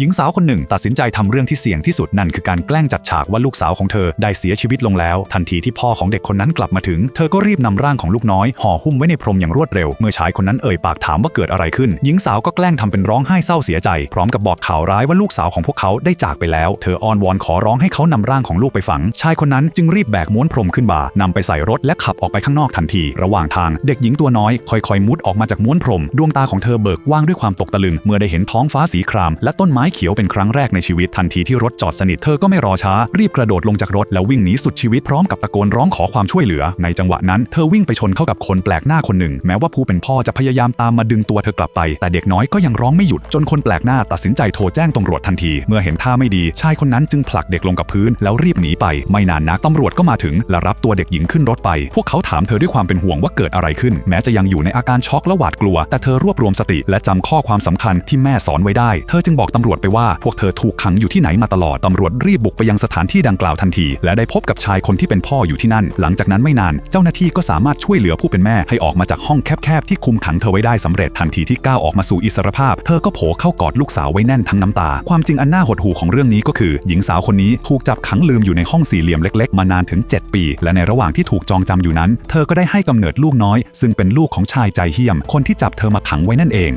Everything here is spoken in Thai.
หญิงสาวคนหนึ่งตัดสินใจทำเรื่องที่เสี่ยงที่สุดนั่นคือการแกล้งจัดฉากว่าลูกสาวของเธอได้เสียชีวิตลงแล้ว ทันทีที่พ่อของเด็กคนนั้นกลับมาถึง เธอก็รีบนำร่างของลูกน้อยห่อหุ้มไว้ในพรมอย่างรวดเร็ว เมื่อชายคนนั้นเอ่ยปากถามว่าเกิดอะไรขึ้น หญิงสาวก็แกล้งทำเป็นร้องไห้เศร้าเสียใจ พร้อมกับบอกข่าวร้ายว่าลูกสาวของพวกเขาได้จากไปแล้ว เธออ้อนวอนขอร้องให้เขานำร่างของลูกไปฝัง ชายคนนั้นจึงรีบแบกม้วนพรมขึ้นบ่านำไปใส่รถและขับออกไปข้างนอกทันที ระหว่างทางเด็กหญิงตัวน้อยค่อยๆมุดออกมาจากม้วนพรม ดวงตาของเธอเบิกกว้างด้วยความตกตะลึงเมื่อได้เห็นท้องฟ้าสีครามและต้นไม้เขียวเป็นครั้งแรกในชีวิตทันทีที่รถจอดสนิทเธอก็ไม่รอช้า รีบกระโดดลงจากรถแล้ววิ่งหนีสุดชีวิตพร้อมกับตะโกนร้องขอความช่วยเหลือ ในจังหวะนั้นเธอวิ่งไปชนเข้ากับคนแปลกหน้าคนหนึ่ง แม้ว่าผู้เป็นพ่อจะพยายามตามมาดึงตัวเธอกลับไป แต่เด็กน้อยก็ยังร้องไม่หยุดจนคนแปลกหน้าตัดสินใจโทรแจ้งตำรวจทันที เมื่อเห็นท่าไม่ดีชายคนนั้นจึงผลักเด็กลงกับพื้น แล้วรีบหนีไป ไม่นานนักตำรวจก็มาถึง และรับตัวเด็กหญิงขึ้นรถไป พวกเขาถามเธอด้วยความเป็นห่วงว่าเกิดอะไรขึ้น แม้จะยังอยู่ในอาการช็อกและหวาดกลัว แต่เธอรวบรวมสติและจำข้อความสำคัญที่แม่สอนไว้ได้ เธอจึงบอกตำรวจไปว่าพวกเธอถูกขังอยู่ที่ไหนมาตลอดตำรวจรีบบุกไปยังสถานที่ดังกล่าวทันที และได้พบกับชายคนที่เป็นพ่ออยู่ที่นั่น หลังจากนั้นไม่นาน เจ้าหน้าที่ก็สามารถช่วยเหลือผู้เป็นแม่ให้ออกมาจากห้องแคบๆที่คุมขังเธอไว้ได้สำเร็จทันทีที่ก้าวออกมาสู่อิสรภาพ เธอก็โผล่เข้ากอดลูกสาวไว้แน่นทั้งน้ำตา ความจริงอันน่าหดหู่ของเรื่องนี้ก็คือ หญิงสาวคนนี้ถูกจับขังลืมอยู่ในห้องสี่เหลี่ยมเล็ก ๆ มานานถึง 7 ปี และในระหว่างที่ถูกจองจำอยู่นั้น เธอก็ได้ให้กำเนิดลูกน้อย ซึ่งเป็นลูกของชายใจเหี้ยม คนที่จับเธอมาขังไว้นั่นเอง